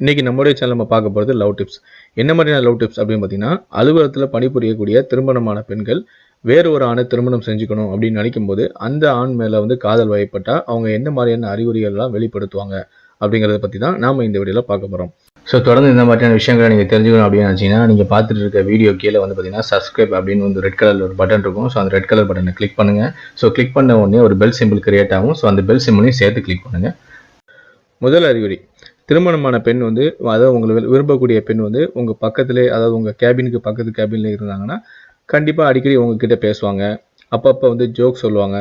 இன்றைக்கி நம்மளுடைய சேனல் நம்ம பார்க்க போகிறது லவ் டிப்ஸ் என்ன மாதிரியான லவ் டிப்ஸ் அப்படின்னு பார்த்தீங்கன்னா அலுவலகத்தில் பணிபுரியக்கூடிய திருமணமான பெண்கள் வேறு ஒரு ஆணை திருமணம் செஞ்சுக்கணும் அப்படின்னு நினைக்கும் போது அந்த ஆண் மேலே வந்து காதல் வயப்பட்டால் அவங்க என்ன மாதிரியான அறிகுறிகள்லாம் வெளிப்படுத்துவாங்க அப்படிங்கிறத பற்றி தான் நாம் இந்த வீடியோவில் பார்க்க போகிறோம் ஸோ தொடர்ந்து இந்த மாதிரியான விஷயங்களை நீங்கள் தெரிஞ்சுக்கணும் அப்படின்னு நினச்சிங்கன்னா நீங்கள் பார்த்துட்டு இருக்க வீடியோ கீழே வந்து பார்த்தீங்கன்னா சப்ஸ்கிரைப் அப்படின்னு வந்து ரெட் கலர் ஒரு பட்டன் இருக்கும். ஸோ அந்த ரெட் கலர் பட்டனை கிளிக் பண்ணுங்கள் ஸோ கிளிக் பண்ண உடனே ஒரு பெல் சிம்பிள் கிரியேட் ஆகும். ஸோ அந்த பெல் சிம்பிளையும் சேர்த்து கிளிக் பண்ணுங்கள் முதல் அறிகுறி. திருமணமான பெண் வந்து அதாவது உங்களை விரும்பக்கூடிய பெண் வந்து உங்கள் பக்கத்திலே அதாவது உங்கள் கேபினுக்கு பக்கத்து கேபினில் இருந்தாங்கன்னா கண்டிப்பாக அடிக்கடி உங்ககிட்ட பேசுவாங்க. அப்பப்போ வந்து ஜோக் சொல்லுவாங்க.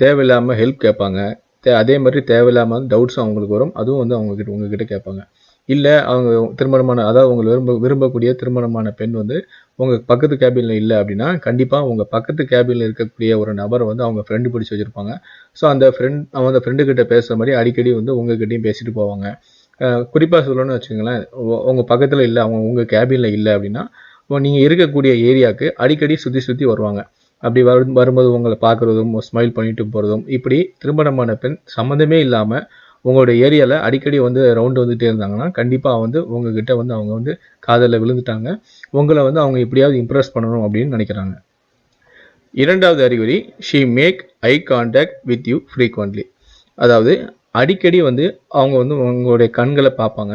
தேவையில்லாமல் ஹெல்ப் கேட்பாங்க. தே அதே மாதிரி தேவையில்லாமல் டவுட்ஸும் அவங்களுக்கு வரும். அதுவும் வந்து அவங்கக்கிட்ட உங்ககிட்ட கேட்பாங்க. இல்லை அவங்க திருமணமான அதாவது உங்களை விரும்ப விரும்பக்கூடிய திருமணமான பெண் வந்து உங்கள் பக்கத்து கேபினில் இல்லை அப்படின்னா கண்டிப்பாக உங்கள் பக்கத்து கேபினில் இருக்கக்கூடிய ஒரு நபரை வந்து அவங்க ஃப்ரெண்டு பிடிச்சி வச்சுருப்பாங்க. ஸோ அந்த ஃப்ரெண்ட் அவங்க அந்த ஃப்ரெண்டு கிட்ட பேசுகிற மாதிரி அடிக்கடி வந்து உங்ககிட்டயும் பேசிட்டு போவாங்க. குறிப்பாக சொல்லணும்னு வச்சுக்கோங்களேன். உங்கள் பக்கத்தில் இல்லை அவங்க உங்கள் கேபினில் இல்லை அப்படின்னா நீங்கள் இருக்கக்கூடிய ஏரியாவுக்கு அடிக்கடி சுற்றி சுற்றி வருவாங்க. அப்படி வரும் வரும்போது உங்களை பார்க்குறதும் ஸ்மைல் பண்ணிட்டு போகிறதும் இப்படி திருமணமான பெண் சம்மந்தமே இல்லாமல் உங்களோட ஏரியாவில் அடிக்கடி வந்து ரவுண்டு வந்துட்டே இருந்தாங்கன்னா கண்டிப்பாக வந்து உங்ககிட்ட வந்து அவங்க வந்து காதலில் விழுந்துட்டாங்க. உங்களை வந்து அவங்க எப்படியாவது இம்ப்ரெஸ் பண்ணணும் அப்படின்னு நினைக்கிறாங்க. இரண்டாவது அறிகுறி she make eye contact with you frequently அதாவது அடிக்கடி வந்து அவங்க வந்து உங்களுடைய கண்களை பார்ப்பாங்க.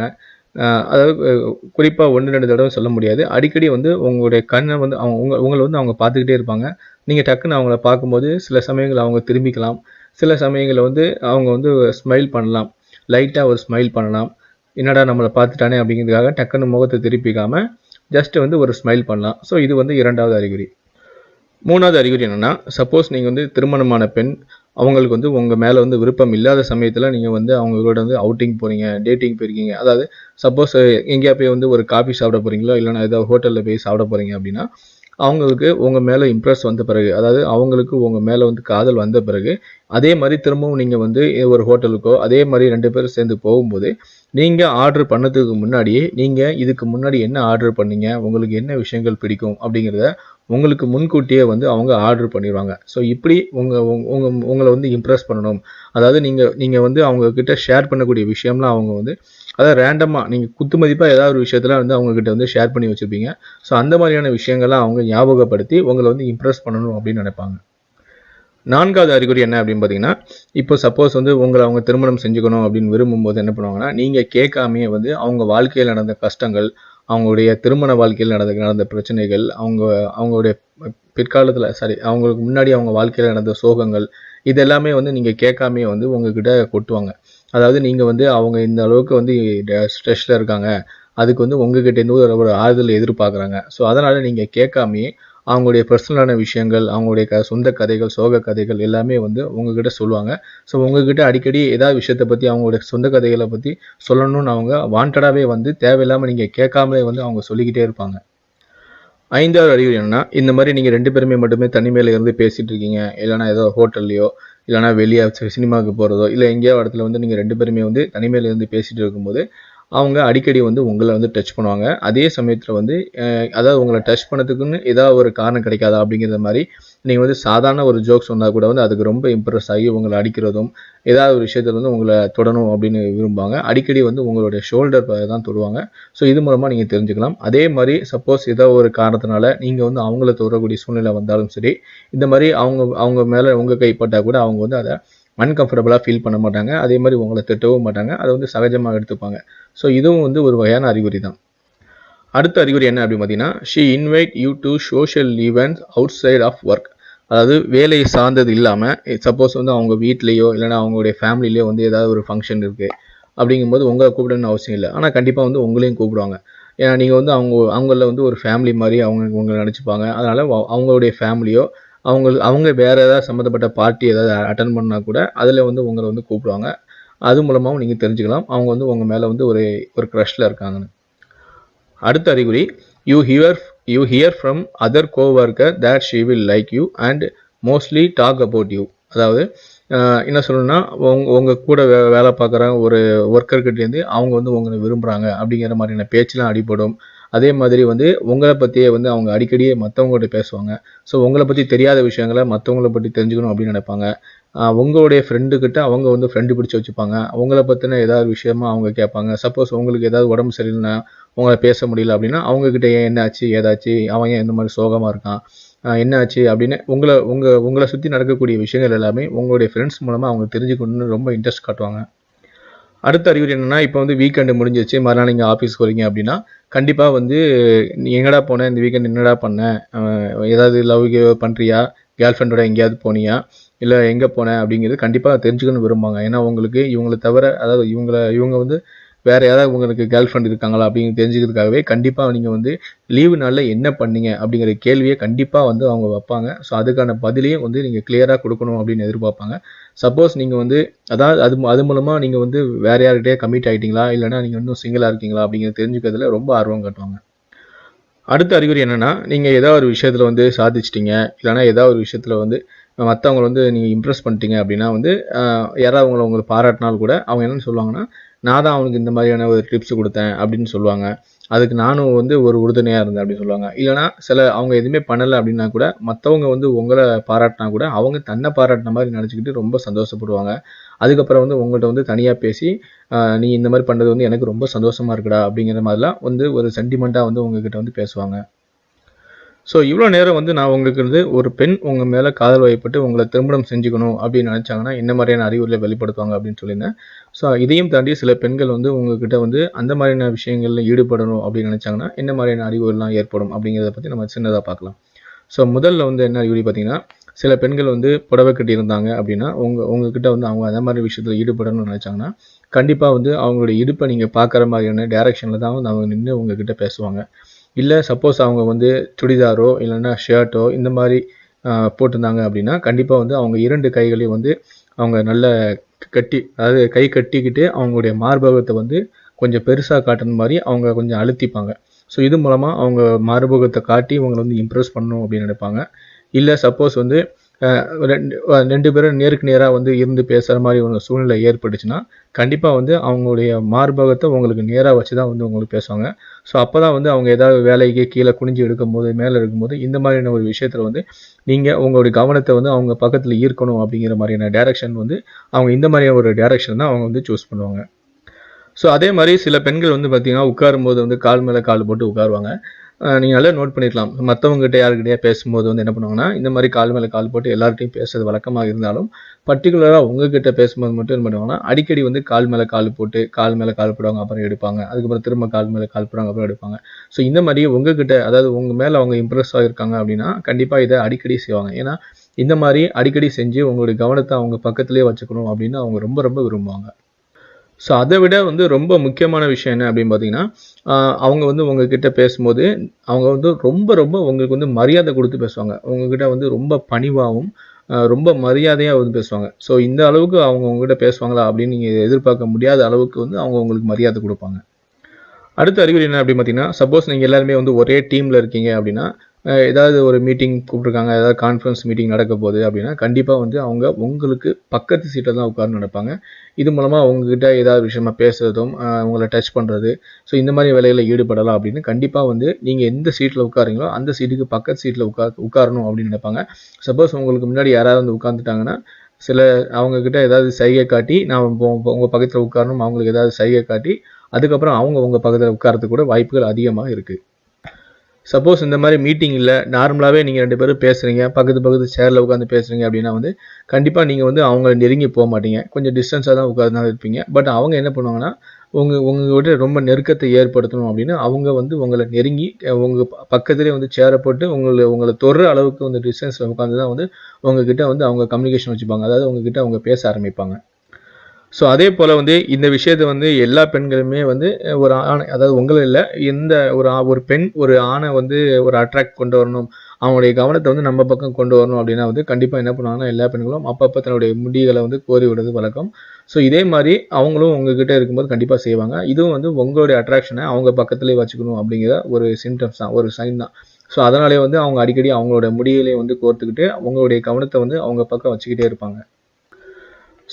அதாவது குறிப்பாக ஒன்று ரெண்டு தடவை சொல்ல முடியாது. அடிக்கடி வந்து உங்களுடைய கண்ணை வந்து அவங்க உங்க உங்களை வந்து அவங்க பார்த்துக்கிட்டே இருப்பாங்க. நீங்கள் டக்குன்னு அவங்கள பார்க்கும்போது சில சமயங்கள் அவங்க திரும்பிக்கலாம். சில சமயங்களில் வந்து அவங்க வந்து ஸ்மைல் பண்ணலாம். லைட்டாக ஒரு ஸ்மைல் பண்ணலாம். என்னடா நம்மளை பார்த்துட்டானே அப்படிங்கிறதுக்காக டக்குன்னு முகத்தை திருப்பிக்காமல் ஜஸ்ட்டு வந்து ஒரு ஸ்மைல் பண்ணலாம். ஸோ இது வந்து இரண்டாவது அறிகுறி. மூணாவது அறிகுறி என்னென்னா சப்போஸ் நீங்கள் வந்து திருமணமான பெண் அவங்களுக்கு வந்து உங்கள் மேலே வந்து விருப்பம் இல்லாத சமயத்தில் நீங்கள் வந்து அவங்களோட வந்து அவுட்டிங் போகிறீங்க டேட்டிங் போயிருக்கீங்க. அதாவது சப்போஸ் எங்கேயா போய் வந்து ஒரு காஃபி சாப்பிட போகிறீங்களோ இல்லைனா ஏதாவது ஹோட்டலில் போய் சாப்பிட போகிறீங்க அப்படின்னா அவங்களுக்கு உங்கள் மேலே இம்ப்ரெஸ் வந்த பிறகு அதாவது அவங்களுக்கு உங்கள் மேலே வந்து காதல் வந்த பிறகு அதே மாதிரி திரும்பவும் நீங்கள் வந்து ஒரு ஹோட்டலுக்கோ அதே மாதிரி ரெண்டு பேரும் சேர்ந்து போகும்போது நீங்கள் ஆர்டர் பண்ணதுக்கு முன்னாடியே நீங்கள் இதுக்கு முன்னாடி என்ன ஆர்டர் பண்ணீங்க உங்களுக்கு என்ன விஷயங்கள் பிடிக்கும் அப்படிங்கிறத உங்களுக்கு முன்கூட்டியே வந்து அவங்க ஆர்டர் பண்ணிடுவாங்க ஸோ இப்படி உங்கள் உங்கள் உங்களை வந்து இம்ப்ரெஸ் பண்ணணும். அதாவது நீங்கள் நீங்கள் வந்து அவங்கக்கிட்ட ஷேர் பண்ணக்கூடிய விஷயம்லாம் அவங்க வந்து அதாவது ரேண்டமாக நீங்கள் குத்து மதிப்பாக ஏதாவது ஒரு விஷயத்தில் வந்து அவங்கக்கிட்ட வந்து ஷேர் பண்ணி வச்சுருப்பீங்க. ஸோ அந்த மாதிரியான விஷயங்கள்லாம் அவங்க ஞாபகப்படுத்தி உங்களை வந்து இம்ப்ரெஸ் பண்ணணும் அப்படின்னு நினைப்பாங்க. நான்காவது அறிகுறி என்ன அப்படின்னு பார்த்தீங்கன்னா இப்போ சப்போஸ் வந்து உங்களை அவங்க திருமணம் செஞ்சுக்கணும் அப்படின்னு விரும்பும்போது என்ன பண்ணுவாங்கன்னா நீங்கள் கேட்காமையே வந்து அவங்க வாழ்க்கையில் நடந்த கஷ்டங்கள் அவங்களுடைய திருமண வாழ்க்கையில் நடந்த நடந்த பிரச்சனைகள் அவங்க அவங்களுடைய பிற்காலத்தில் சாரி அவங்களுக்கு முன்னாடி அவங்க வாழ்க்கையில் நடந்த சோகங்கள் இது எல்லாமே வந்து நீங்கள் கேட்காமே வந்து உங்ககிட்ட கொட்டுவாங்க. அதாவது நீங்கள் வந்து அவங்க இந்த அளவுக்கு வந்து ஸ்ட்ரெஸ்ஸில் இருக்காங்க. அதுக்கு வந்து உங்ககிட்ட இருந்து ஒரு ஒரு ஆறுதல் எதிர்பார்க்குறாங்க. ஸோ அதனால் நீங்கள் கேட்காமையே அவங்களுடைய பர்சனலான விஷயங்கள் அவங்களுடைய க சொந்த கதைகள் சோக கதைகள் எல்லாமே வந்து உங்ககிட்ட சொல்லுவாங்க. ஸோ உங்ககிட்ட அடிக்கடி ஏதாவது விஷயத்தை பற்றி அவங்களுடைய சொந்த கதைகளை பற்றி சொல்லணும்னு அவங்க வாண்டடாகவே வந்து தேவையில்லாமல் நீங்கள் கேட்காமலே வந்து அவங்க சொல்லிக்கிட்டே இருப்பாங்க. ஐந்தாவது அறிகுறி என்னன்னா இந்த மாதிரி நீங்கள் ரெண்டு பேருமே மட்டுமே தனிமையில் இருந்து பேசிகிட்டு இருக்கீங்க. இல்லைனா ஏதோ ஹோட்டல்லையோ இல்லைனா வெளியே சினிமாவுக்கு போகிறதோ இல்லை எங்கேயோ இடத்துல வந்து நீங்கள் ரெண்டு பேருமே வந்து தனிமையில் இருந்து பேசிகிட்டு இருக்கும்போது அவங்க அடிக்கடி வந்து உங்களை வந்து டச் பண்ணுவாங்க. அதே சமயத்தில் வந்து அதாவது உங்களை டச் பண்ணதுக்குன்னு ஏதாவது ஒரு காரணம் கிடைக்காதா அப்படிங்கிற மாதிரி நீங்கள் வந்து சாதாரண ஒரு ஜோக் சொன்னால் கூட வந்து அதுக்கு ரொம்ப இம்ப்ரெஸ் ஆகி உங்களை அடிக்கிறதும் ஏதாவது ஒரு விஷயத்தில் வந்து உங்களை தொடணும் அப்படின்னு விரும்புவாங்க. அடிக்கடி வந்து உங்களுடைய ஷோல்டர் தான் தொடுவாங்க. ஸோ இது மூலமாக நீங்கள் தெரிஞ்சுக்கலாம். அதே மாதிரி சப்போஸ் ஏதோ ஒரு காரணத்தினால நீங்கள் வந்து அவங்கள தொடரக்கூடிய சூழ்நிலை வந்தாலும் சரி இந்த மாதிரி அவங்க அவங்க மேலே உங்கள் கைப்பட்டால் கூட அவங்க வந்து அதை அன்கம்ஃபர்டபுளாக ஃபீல் பண்ண மாட்டாங்க. அதே மாதிரி உங்களை திட்டவும் மாட்டாங்க. அதை வந்து சகஜமாக எடுத்துப்பாங்க. ஸோ இதுவும் வந்து ஒரு வகையான அறிகுறி தான். அடுத்த அறிகுறி என்ன அப்படின்னு பார்த்தீங்கன்னா she invite you to social events outside of work அதாவது வேலை சார்ந்தது இல்லாமல் சப்போஸ் வந்து அவங்க வீட்லேயோ இல்லைனா அவங்களுடைய ஃபேமிலிலேயோ வந்து ஏதாவது ஒரு ஃபங்க்ஷன் இருக்குது அப்படிங்கும்போது உங்களை கூப்பிடணும்னு அவசியம் இல்லை. ஆனால் கண்டிப்பாக வந்து உங்களையும் கூப்பிடுவாங்க. ஏன்னா நீங்கள் வந்து அவங்க அவங்கள வந்து ஒரு ஃபேமிலி மாதிரி அவங்க உங்களை நினச்சிப்பாங்க. அதனால் அவங்களுடைய ஃபேமிலியோ அவங்க அவங்க வேறு ஏதாவது சம்மந்தப்பட்ட பார்ட்டி ஏதாவது அட்டன் பண்ணால் கூட அதில் வந்து உங்களை வந்து கூப்பிடுவாங்க. அது மூலமாகவும் நீங்கள் தெரிஞ்சுக்கலாம். அவங்க வந்து உங்கள் மேலே வந்து ஒரு ஒரு க்ரஷில் இருக்காங்கன்னு. அடுத்த அறிகுறி you hear you hear from other coworker that she will like you and mostly talk about you அதாவது என்ன சொல்லணும்னா உங்க உங்கள் கூட வே வேலை பார்க்குற ஒரு ஒர்க்கர்கிட்டேருந்து அவங்க வந்து உங்களை விரும்புகிறாங்க அப்படிங்கிற மாதிரியான பேச்செலாம் அடிபடும். அதே மாதிரி வந்து உங்களை பற்றியே வந்து அவங்க அடிக்கடியே மற்றவங்கள்ட்ட பேசுவாங்க. ஸோ உங்களை பற்றி தெரியாத விஷயங்களை மற்றவங்கள பற்றி தெரிஞ்சுக்கணும் அப்படின்னு நினைப்பாங்க. உங்களுடைய ஃப்ரெண்டுக்கிட்ட அவங்க வந்து ஃப்ரெண்டு பிடிச்சி வச்சுப்பாங்க. அவங்கள பற்றின ஏதாவது விஷயமா அவங்க கேட்பாங்க. சப்போஸ் உங்களுக்கு ஏதாவது உடம்பு சரியில்லைன்னா உங்களை பேச முடியல அப்படின்னா அவங்கக்கிட்ட ஏன் என்ன ஆச்சு ஏதாச்சு? அவன் ஏன் இந்த மாதிரி சோகமாக இருக்கான்? என்னாச்சு? என்ன ஆச்சு அப்படின்னு உங்களை உங்கள் உங்களை சுற்றி நடக்கக்கூடிய விஷயங்கள் எல்லாமே உங்களுடைய ஃப்ரெண்ட்ஸ் மூலமாக அவங்க தெரிஞ்சுக்கணும்னு ரொம்ப இன்ட்ரெஸ்ட் காட்டுவாங்க. அடுத்த அறிகுறி என்னன்னா இப்போ வந்து வீக்கெண்டு முடிஞ்சிச்சு மறுநாள் நீங்கள் ஆஃபீஸ் போகிறீங்க அப்படின்னா கண்டிப்பாக வந்து நீ எங்கடா போனேன் இந்த வீக்கெண்ட் என்னடா பண்ணேன் ஏதாவது லவ் பண்ணுறியா கேர்ள் ஃப்ரெண்டோட எங்கேயாவது போனியா? இல்லை எங்கே போனேன் அப்படிங்கிறது கண்டிப்பாக தெரிஞ்சுக்கணும்னு விரும்புவாங்க. ஏன்னா உங்களுக்கு இவங்களை தவிர அதாவது இவங்கள இவங்க வந்து வேறு யாராவது உங்களுக்கு கேர்ள் ஃப்ரெண்ட் இருக்காங்களா அப்படின்னு தெரிஞ்சுக்கிறதுக்காகவே கண்டிப்பாக நீங்கள் வந்து லீவு நாளில் என்ன பண்ணீங்க அப்படிங்கிற கேள்வியை கண்டிப்பாக வந்து அவங்க வைப்பாங்க. ஸோ அதுக்கான பதிலையும் வந்து நீங்கள் கிளியராக கொடுக்கணும் அப்படின்னு எதிர்பார்ப்பாங்க. சப்போஸ் நீங்கள் வந்து அதாவது அது அது மூலமாக நீங்கள் வந்து வேறு யார்கிட்டயே கமிட் ஆகிட்டீங்களா இல்லைனா நீங்கள் இன்னும் சிங்கிளாக இருக்கீங்களா? அப்படிங்கிறத தெரிஞ்சுக்கிறதுல ரொம்ப ஆர்வம் காட்டுவாங்க. அடுத்த அறிகுறி என்னென்னா நீங்கள் ஏதாவது ஒரு விஷயத்தில் வந்து சாதிச்சிட்டிங்க. இல்லைனா ஏதாவது ஒரு விஷயத்தில் வந்து மற்றவங்கள வந்து நீங்கள் இம்ப்ரெஸ் பண்ணிட்டீங்க அப்படின்னா வந்து யாராவது அவங்கள உங்களுக்கு பாராட்டினால் கூட அவங்க என்னென்னு சொல்லுவாங்கன்னா நான் தான் அவனுக்கு இந்த மாதிரியான ஒரு டிப்ஸ் கொடுத்தேன் அப்படின்னு சொல்லுவாங்க. அதுக்கு நானும் வந்து ஒரு உறுதுணையாக இருந்தேன் அப்படின்னு சொல்லுவாங்க. இல்லைனா சில அவங்க எதுவுமே பண்ணலை அப்படின்னா கூட மற்றவங்க வந்து உங்களை பாராட்டினா கூட அவங்க தன்னை பாராட்டின மாதிரி நினச்சிக்கிட்டு ரொம்ப சந்தோஷப்படுவாங்க. அதுக்கப்புறம் வந்து உங்கள்கிட்ட வந்து தனியாக பேசி நீ இந்த மாதிரி பண்ணுறது வந்து எனக்கு ரொம்ப சந்தோஷமாக இருக்குடா அப்படிங்கிற மாதிரிலாம் வந்து ஒரு சென்டிமெண்ட்டாக வந்து உங்ககிட்ட வந்து பேசுவாங்க. ஸோ இவ்வளோ நேரம் வந்து நான் உங்களுக்கு வந்து ஒரு பெண் உங்கள் மேலே காதல் வயப்பட்டு உங்களை திருமணம் செஞ்சுக்கணும் அப்படின்னு நினச்சாங்கன்னா என்ன மாதிரியான அறிவுரை வெளிப்படுத்துவாங்க அப்படின்னு சொல்லியிருந்தேன். ஸோ இதையும் தாண்டி சில பெண்கள் வந்து உங்ககிட்ட வந்து அந்த மாதிரியான விஷயங்களில் ஈடுபடணும் அப்படின்னு நினச்சாங்கன்னா என்ன மாதிரியான அறிகுறிலாம் ஏற்படும் அப்படிங்கிறத பற்றி நம்ம சின்னதாக பார்க்கலாம். ஸோ முதல்ல வந்து என்ன அறிகுறி பார்த்தீங்கன்னா சில பெண்கள் வந்து புடவை கட்டியிருந்தாங்க அப்படின்னா உங்கள் உங்ககிட்ட வந்து அவங்க அந்த மாதிரி விஷயத்தில் ஈடுபடணும்னு நினச்சாங்கன்னா கண்டிப்பாக வந்து அவங்களுடைய இடுப்பை நீங்கள் பார்க்குற மாதிரியான டேரெக்ஷனில் தான் வந்து அவங்க நின்று உங்ககிட்ட பேசுவாங்க. இல்லை சப்போஸ் அவங்க வந்து சுடிதாரோ இல்லைன்னா ஷர்ட்டோ இந்த மாதிரி போட்டிருந்தாங்க அப்படின்னா கண்டிப்பாக வந்து அவங்க இரண்டு கைகளையும் வந்து அவங்க நல்ல கட்டி அதாவது கை கட்டிக்கிட்டு அவங்களுடைய மார்பகத்தை வந்து கொஞ்சம் பெருசாக காட்டுற மாதிரி அவங்க கொஞ்சம் அழுத்திப்பாங்க. ஸோ இது மூலமாக அவங்க மார்பகத்தை காட்டி இவங்களை வந்து இம்ப்ரெஸ் பண்ணணும் அப்படின்னு நினைப்பாங்க. இல்லை சப்போஸ் வந்து ரெண்டு ரெண்டு பேரும் நேருக்கு நேராக வந்து இருந்து பேசுகிற மாதிரி ஒரு சூழ்நிலை ஏற்பட்டுச்சுன்னா கண்டிப்பாக வந்து அவங்களுடைய மார்பகத்தை உங்களுக்கு நேராக வச்சு தான் வந்து உங்களுக்கு பேசுவாங்க. ஸோ அப்போ தான் வந்து அவங்க ஏதாவது வேலைக்கு கீழே குனிஞ்சு எடுக்கும்போது மேலே இருக்கும்போது இந்த மாதிரியான ஒரு விஷயத்தில் வந்து நீங்கள் உங்களுடைய கவனத்தை வந்து அவங்க பக்கத்தில் ஈர்க்கணும் அப்படிங்கிற மாதிரியான டேரக்ஷன் வந்து அவங்க இந்த மாதிரியான ஒரு டேரக்ஷன் தான் அவங்க வந்து சூஸ் பண்ணுவாங்க. ஸோ அதே மாதிரி சில பெண்கள் வந்து பார்த்திங்கன்னா உட்காரும்போது வந்து கால் மேலே கால் போட்டு உட்காருவாங்க. நீங்கள் நல்லா நோட் பண்ணிடலாம் மற்றவங்ககிட்ட யாருக்கிட்டயா பேசும்போது வந்து என்ன பண்ணுவாங்கன்னா இந்த மாதிரி கால் மேலே கால் போட்டு எல்லார்ட்டையும் பேசுறது வழக்கமாக இருந்தாலும் பர்டிகுலராக உங்ககிட்ட பேசும்போது மட்டும் என்ன பண்ணுவாங்கன்னா அடிக்கடி வந்து கால் மேலே கால் போட்டு கால் மேலே கால் போடுவாங்க அப்புறம் எடுப்பாங்க. அதுக்கப்புறம் திரும்ப கால் மேலே கால் போடுவாங்க அப்புறம் எடுப்பாங்க. ஸோ இந்த மாதிரி உங்ககிட்ட அதாவது உங்கள் மேலே அவங்க இம்ப்ரெஸ் ஆகிருக்காங்க அப்படின்னா கண்டிப்பாக இதை அடிக்கடி செய்வாங்க. ஏன்னா இந்த மாதிரி அடிக்கடி செஞ்சு உங்களுடைய கவனத்தை அவங்க பக்கத்துலேயே வச்சுக்கணும் அப்படின்னு அவங்க ரொம்ப ரொம்ப விரும்புவாங்க. ஸோ அதை விட வந்து ரொம்ப முக்கியமான விஷயம் என்ன அப்படின்னு பார்த்தீங்கன்னா அவங்க வந்து உங்ககிட்ட பேசும்போது அவங்க வந்து ரொம்ப ரொம்ப உங்களுக்கு வந்து மரியாதை கொடுத்து பேசுவாங்க. உங்ககிட்ட வந்து ரொம்ப பணிவாகவும் ரொம்ப மரியாதையாக வந்து பேசுவாங்க. ஸோ இந்த அளவுக்கு அவங்க உங்ககிட்ட பேசுவாங்களா அப்படின்னு நீங்கள் எதிர்பார்க்க முடியாத அளவுக்கு வந்து அவங்க உங்களுக்கு மரியாதை கொடுப்பாங்க. அடுத்த அறிகுறி என்ன அப்படின்னு பார்த்தீங்கன்னா சப்போஸ் நீங்கள் எல்லாருமே வந்து ஒரே டீமில் இருக்கீங்க அப்படின்னா ஏதாவது ஒரு மீட்டிங் கூப்பிட்ருக்காங்க ஏதாவது கான்ஃபரன்ஸ் மீட்டிங் நடக்க போகுது அப்படின்னா கண்டிப்பாக வந்து அவங்க உங்களுக்கு பக்கத்து சீட்டில் தான் உட்கார்ந்து நடப்பாங்க. இது மூலமாக அவங்கக்கிட்ட ஏதாவது விஷயமா பேசுகிறதும் உங்களை டச் பண்ணுறது ஸோ இந்த மாதிரி வேலையில் ஈடுபடலாம் அப்படின்னு கண்டிப்பாக வந்து நீங்கள் எந்த சீட்டில் உட்காருங்களோ அந்த சீட்டுக்கு பக்கத்து சீட்டில் உட்கார் உட்காரணும் அப்படின்னு நினைப்பாங்க. சப்போஸ் உங்களுக்கு முன்னாடி யாராவது வந்து உட்காந்துட்டாங்கன்னா சில அவங்கக்கிட்ட ஏதாவது சைகை காட்டி நான் உங்கள் பக்கத்தில் உட்காரணும் அவங்களுக்கு ஏதாவது சைகை காட்டி அதுக்கப்புறம் அவங்க உங்கள் பக்கத்தில் உட்காரத்துக்கு கூட வாய்ப்புகள் அதிகமாக இருக்குது சப்போஸ் இந்த மாதிரி மீட்டிங் இல்லை நார்மலாகவே நீங்கள் ரெண்டு பேரும் பேசுகிறீங்க பக்கத்து பக்கத்து சேரில் உட்காந்து பேசுகிறீங்க அப்படின்னா வந்து கண்டிப்பாக நீங்கள் வந்து அவங்கள நெருங்கி போக மாட்டீங்க. கொஞ்சம் டிஸ்டன்ஸாக தான் உட்காந்து தான் இருப்பீங்க. பட் அவங்க என்ன பண்ணுவாங்கன்னா உங்கள் உங்கள்கிட்ட ரொம்ப நெருக்கத்தை ஏற்படுத்தணும் அப்படின்னு அவங்க வந்து உங்களை நெருங்கி உங்கள் பக்கத்துலேயே வந்து சேரை போட்டு உங்களை உங்களை தொடுற அளவுக்கு வந்து டிஸ்டன்ஸில் உட்காந்து தான் வந்து உங்ககிட்ட வந்து அவங்க கம்யூனிகேஷன் வச்சுப்பாங்க. அதாவது உங்ககிட்ட அவங்க பேச ஆரம்பிப்பாங்க. ஸோ அதே போல் வந்து இந்த விஷயத்தை வந்து எல்லா பெண்களுமே வந்து ஒரு ஆணை அதாவது உங்களும் இல்லை எந்த ஒரு ஒரு பெண் ஒரு ஆணை வந்து ஒரு அட்ராக்ட் கொண்டு வரணும். அவங்களுடைய கவனத்தை வந்து நம்ம பக்கம் கொண்டு வரணும் அப்படின்னா வந்து கண்டிப்பாக என்ன பண்ணுவாங்கன்னா எல்லா பெண்களும் அப்பப்போ தன்னுடைய முடிகளை வந்து கோரி விடுறது வழக்கம். ஸோ இதே மாதிரி அவங்களும் உங்ககிட்ட இருக்கும்போது கண்டிப்பாக செய்வாங்க. இதுவும் வந்து உங்களுடைய அட்ராக்ஷனை அவங்க பக்கத்துலேயே வச்சுக்கணும் அப்படிங்கிற ஒரு சிம்டம்ஸ் தான் ஒரு சைன் தான். ஸோ அதனாலே வந்து அவங்க அடிக்கடி அவங்களோட முடிகளையும் வந்து கோர்த்துக்கிட்டு அவங்களுடைய கவனத்தை வந்து அவங்க பக்கம் வச்சுக்கிட்டே இருப்பாங்க.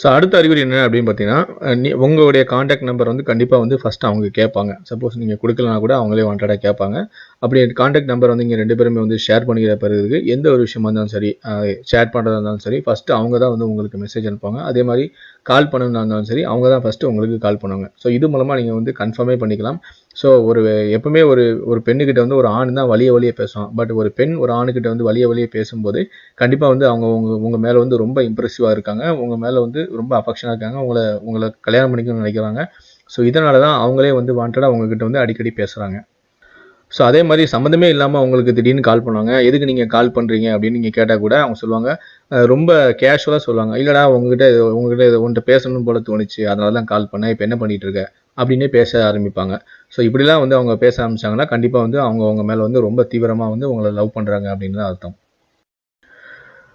ஸோ அடுத்த அறிகுறி என்ன அப்படின்னு பார்த்தீங்கன்னா நீ உங்களுடைய காண்டாக்ட் நம்பர் வந்து கண்டிப்பாக வந்து ஃபஸ்ட்டு அவங்க கேட்பாங்க. சப்போஸ் நீங்கள் கொடுக்கலனா கூட அவங்களே வாண்டடாக கேட்பாங்க. அப்படி காண்டாக்ட் நம்பர் வந்து இங்கே ரெண்டு பேருமே வந்து ஷேர் பண்ணிக்கிற பிறகு எந்த ஒரு விஷயமா இருந்தாலும் சரி ஷேர் பண்ணுறதா இருந்தாலும் சரி ஃபஸ்ட்டு அவங்க தான் வந்து உங்களுக்கு மெசேஜ் அனுப்புவாங்க. அதே மாதிரி கால் பண்ணணும்னா இருந்தாலும் சரி அவங்க தான் ஃபஸ்ட்டு உங்களுக்கு கால் பண்ணுவாங்க. ஸோ இது மூலமாக நீங்கள் வந்து கன்ஃபார்மே பண்ணிக்கலாம். ஸோ ஒரு எப்பவுமே ஒரு ஒரு பெண்ணுக்கிட்ட வந்து ஒரு ஆண் தான் வலிய வலிய பேசுவான் பட் ஒரு பெண் ஒரு ஆணுக்கிட்ட வந்து வலிய வழியே பேசும்போது கண்டிப்பாக வந்து அவங்க உங்கள் உங்கள் மேலே வந்து ரொம்ப இம்ப்ரெசிவாக இருக்காங்க. உங்கள் மேலே வந்து ரொம்ப அஃபெக்ஷனாக இருக்காங்க. உங்களை உங்களை கல்யாணம் பண்ணிக்கணும்னு நினைக்கிறாங்க. ஸோ இதனால தான் அவங்களே வந்து வாண்டடாக உங்ககிட்ட வந்து அடிக்கடி பேசுகிறாங்க ஸோ அதே மாதிரி சம்மந்தமே இல்லாமல் அவங்களுக்கு திடீர்னு கால் பண்ணுவாங்க. எதுக்கு நீங்கள் கால் பண்ணுறீங்க அப்படின்னு நீங்கள் கேட்டால் கூட அவங்க சொல்லுவாங்க. ரொம்ப கேஷுவலாக சொல்லுவாங்க. இல்லைடா உங்ககிட்ட இது- உங்ககிட்ட உன்கிட்ட பேசணும் போல தோணுச்சு. அதனால தான் கால் பண்ணேன். இப்போ என்ன பண்ணிட்டு இருக்க? அப்படின்னே பேச ஆரம்பிப்பாங்க. ஸோ இப்படிலாம் வந்து அவங்க பேச ஆரம்பிச்சாங்கன்னா கண்டிப்பாக வந்து அவங்க அவங்க மேலே வந்து ரொம்ப தீவிரமாக வந்து உங்களை லவ் பண்ணுறாங்க அப்படின்னு தான் அர்த்தம்.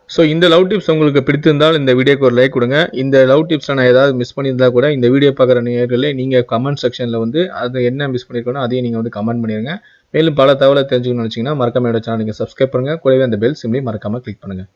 ஸோ இந்த லவ் டிப்ஸ் உங்களுக்கு பிடித்திருந்தால் இந்த வீடியோக்கு ஒரு லைக் கொடுங்க. இந்த லவ் டிப்ஸை நான் ஏதாவது மிஸ் பண்ணியிருந்தா கூட இந்த வீடியோ பார்க்குற நேர்களே நீங்கள் கமெண்ட் செக்ஷனில் வந்து அது என்ன மிஸ் பண்ணியிருக்கணும் அதையும் நீங்கள் வந்து கமெண்ட் பண்ணிடுங்க மேலும் பல தகவலை தெரிஞ்சுக்கணும்னு நினச்சிங்கன்னா மறக்காம என்னோட சேனல் நீங்கள் சப்ஸ்கிரைப் பண்ணுங்கள் கூடவே அந்த பெல் சிம்லையும் மறக்காமல் கிளிக் பண்ணுங்கள்